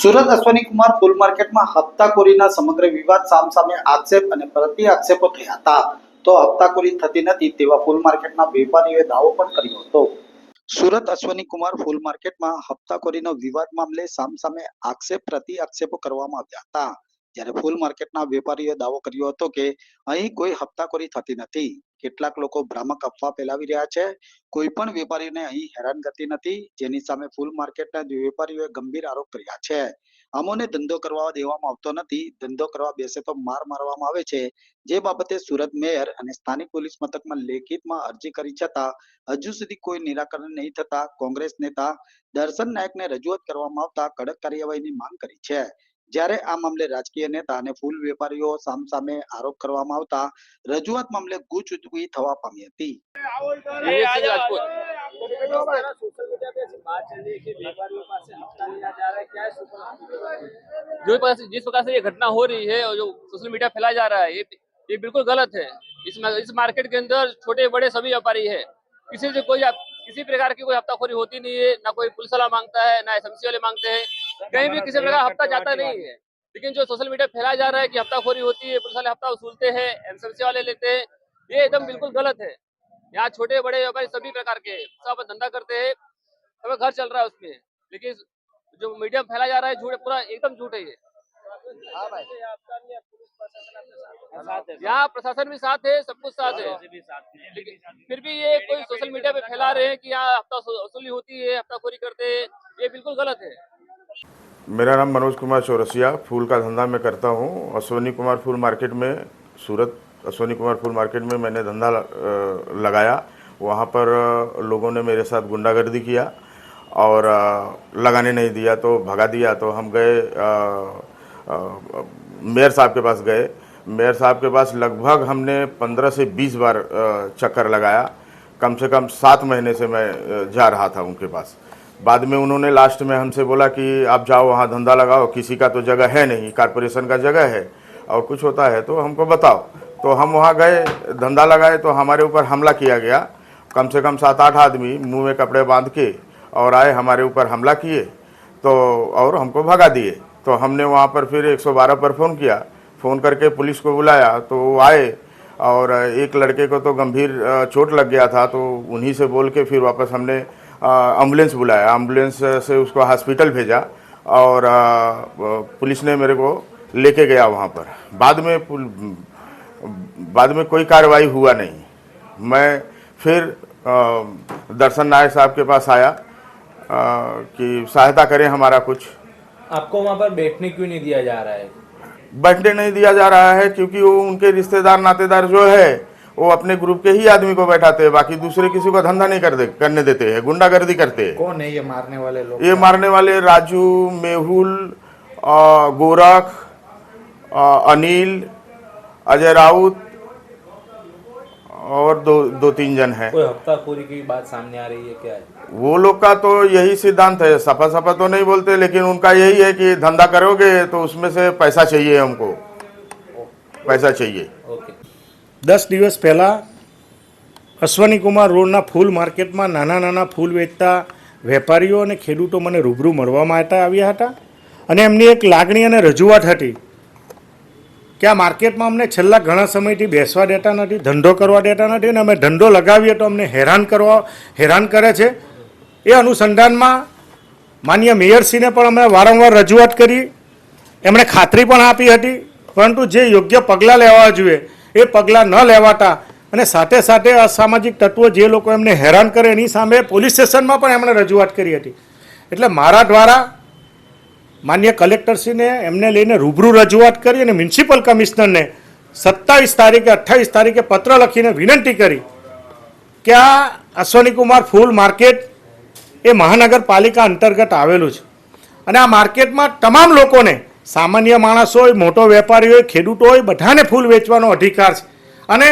સુરત અશ્વની કુમાર ફૂલ માર્કેટમાં હપ્તાખોરીના સમગ્ર વિવાદ સામસામે આક્ષેપ અને પ્રતિ આક્ષેપો થયા હતા. તો હપ્તાખોરી થતી નથી તેવા ફૂલ માર્કેટના વેપારીઓએ દાવો પણ કર્યો હતો. સુરત અશ્વની કુમાર ફૂલ માર્કેટમાં હપ્તાખોરીનો વિવાદ મામલે સામસામે આક્ષેપ, પ્રતિ આક્ષેપો કરવામાં આવ્યા હતા. જ્યારે ફૂલ માર્કેટના વેપારીઓએ દાવો કર્યો હતો કે અહીં કોઈ હપ્તાખોરી થતી નથી. કેટલાક લોકો ભ્રામક અફવા ફેલાવી રહ્યા છે. કોઈ પણ વેપારીને અહીં હેરાનગતિ નથી, જેની સામે ફૂલ માર્કેટના વેપારીઓએ ગંભીર આરોપ કર્યા છે. અમોને ધંધો કરવા દેવામાં આવતો નથી. ધંધો કરવા બેસે તો માર મારવામાં આવે છે. જે બાબતે સુરત મેયર અને સ્થાનિક પોલીસ મથકમાં લેખિતમાં અરજી કરી છતાં, હજુ સુધી કોઈ નિરાકરણ નહીં થતા કોંગ્રેસ નેતા દર્શન નાયકને રજૂઆત કરવામાં આવતા કડક કાર્યવાહીની માંગ કરી છે. जयरे आ मामले राजकीय नेता અને ફૂલ વેપારીઓ સામસામે આરોપ કરવામાં આવતા રજૂઆત મામલે ગુચગુચી जो जिस प्रकार से ये घटना हो रही है और जो सोशल मीडिया फैलाया जा रहा है ये ये बिल्कुल गलत है इस इस मार्केट के अंदर छोटे बड़े सभी व्यापारी है किसी से कोई किसी प्रकार की कोई हफ्ताखोरी होती नहीं है ना कोई पुलिस वाला माँगता है ना एस वाले मांगते हैं कहीं भी किसी प्रकार हफ़्ता जाता नहीं है। लेकिन जो सोशल मीडिया फैलाया जा रहा है कि हफ्ताखोरी होती है पुलिस वाले हफ़्ता वसूलते हैं एमएसएमसी वाले लेते हैं ये एकदम बिल्कुल गलत है। यहाँ छोटे बड़े व्यापारी सभी प्रकार के सब धंधा करते हैं सब घर चल रहा है उसमें। लेकिन जो मीडिया में फैलाया जा रहा है झूठ पूरा एकदम झूठ है ये। है, है यहाँ प्रशासन भी साथ है सब कुछ साथ है। लेकिन फिर भी ये कोई सोशल मीडिया पे फैला रहे हैं कि यहाँ हफ़्ता वसूली होती है हफ्ताखोरी करते हैं ये बिल्कुल गलत है। मेरा नाम मनोज कुमार चौरसिया, फूल का धंधा मैं करता हूँ। अश्वनी कुमार फूल मार्केट में, सूरत, अश्वनी कुमार फूल मार्केट में मैंने धंधा लगाया। वहाँ पर लोगों ने मेरे साथ गुंडागर्दी किया और लगाने नहीं दिया तो भगा दिया। तो हम गए मेयर साहब के पास गए। मेयर साहब के पास लगभग हमने 15 से 20 बार चक्कर लगाया। कम से कम सात महीने से मैं जा रहा था उनके पास। बाद में उन्होंने लास्ट में हमसे बोला कि आप जाओ, वहाँ धंधा लगाओ, किसी का तो जगह है नहीं कारपोरेशन का जगह है, और कुछ होता है तो हमको बताओ। तो हम वहाँ गए, धंधा लगाए तो हमारे ऊपर हमला किया गया। कम से कम सात आठ आदमी मुँह में कपड़े बाँध के और आए, हमारे ऊपर हमला किए। तो और हमको भगा दिए। तो हमने वहाँ पर फिर 112 पर फ़ोन किया। फ़ोन करके पुलिस को बुलाया तो वो आए और एक लड़के को तो गंभीर चोट लग गया था तो उन्हीं से बोल के फिर वापस हमने एंबुलेंस बुलाया। एंबुलेंस से उसको हॉस्पिटल भेजा और पुलिस ने मेरे को लेके गया वहाँ पर। बाद में बाद में कोई कार्रवाई हुआ नहीं। मैं फिर दर्शन नायक साहब के पास आया कि सहायता करें हमारा कुछ। आपको वहाँ पर बैठने क्यों नहीं दिया जा रहा है? बैठने नहीं दिया जा रहा है क्योंकि वो उनके रिश्तेदार नातेदार जो है वो अपने ग्रुप के ही आदमी को बैठाते हैं बाकी दूसरे किसी को धंधा नहीं कर दे, करने देते हैं गुंडागर्दी करते हैं। कौन है ये मारने वाले लोग? ये मारने वाले राजू मेहुल गोरख अनिल अजय राउत और दो दो तीन जन हैं। कोई हफ्ताखोरी की बात सामने आ रही है क्या? वो लोग का तो यही सिद्धांत है सफ़ा सफ़ा तो नहीं बोलते लेकिन उनका यही है कि धंधा करोगे तो उसमें से पैसा चाहिए हमको। पैसा चाहिए। દસ દિવસ પહેલાં અશ્વની કુમાર રોડના ફૂલ માર્કેટમાં નાના નાના ફૂલ વેચતા વેપારીઓ અને ખેડૂતો મને રૂબરૂ મળવા માટે આવ્યા હતા. અને એમની એક લાગણી અને રજૂઆત હતી કે આ માર્કેટમાં અમને છેલ્લા ઘણા સમયથી બેસવા દેતા નથી, ધંધો કરવા દેતા નથી અને અમે ધંધો લગાવીએ તો અમને હેરાન કરવા, હેરાન કરે છે. એ અનુસંધાનમાં માન્ય મેયરશ્રીને પણ અમે વારંવાર રજૂઆત કરી. એમણે ખાતરી પણ આપી હતી, પરંતુ જે યોગ્ય પગલાં લેવા જોઈએ એ પગલાં ન લેવાતા. અને સાથે સાથે અસામાજિક તત્વો જે લોકો એમને હેરાન કરે એની સામે પોલીસ સ્ટેશનમાં પણ એમણે રજૂઆત કરી હતી. એટલે મારા દ્વારા માન્ય કલેક્ટરશ્રીને એમને લઈને રૂબરૂ રજૂઆત કરી અને મ્યુનિસિપલ કમિશનરને સત્તાવીસ તારીખે, અઠ્ઠાવીસ તારીખે પત્ર લખીને વિનંતી કરી કે આ અશ્વનીકુમાર ફૂલ માર્કેટ એ મહાનગરપાલિકા અંતર્ગત આવેલું છે. અને આ માર્કેટમાં તમામ લોકોને સામાન્ય માણસ હોય, મોટો વેપારી હોય, ખેડૂતો હોય, બધાને ફૂલ વેચવાનો અધિકાર છે. અને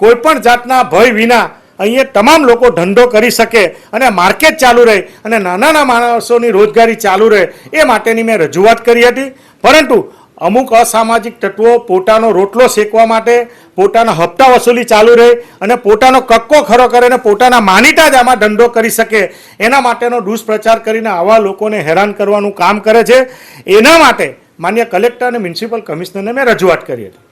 કોઈ પણ જાતના ભય વિના અહીંયા તમામ લોકો ધંધો કરી શકે અને માર્કેટ ચાલુ રહે અને નાના માણસોની રોજગારી ચાલુ રહે એ માટેની મેં રજૂઆત કરી હતી. પરંતુ અમુક અસામાજિક તત્વો પોતાનો રોટલો શેકવા માટે, પોતાના હપ્તા વસૂલી ચાલુ રહે અને પોતાનો કક્કો ખરો કરે અને પોતાના માનીતા જ આમાં ધંધો કરી શકે. એના માટેનો દુષ્પ્રચાર કરીને આવા લોકોને હેરાન કરવાનું કામ કરે છે. એના માટે માન્ય કલેક્ટર અને મ્યુનિસિપલ કમિશનરને મેં રજૂઆત કરી હતી.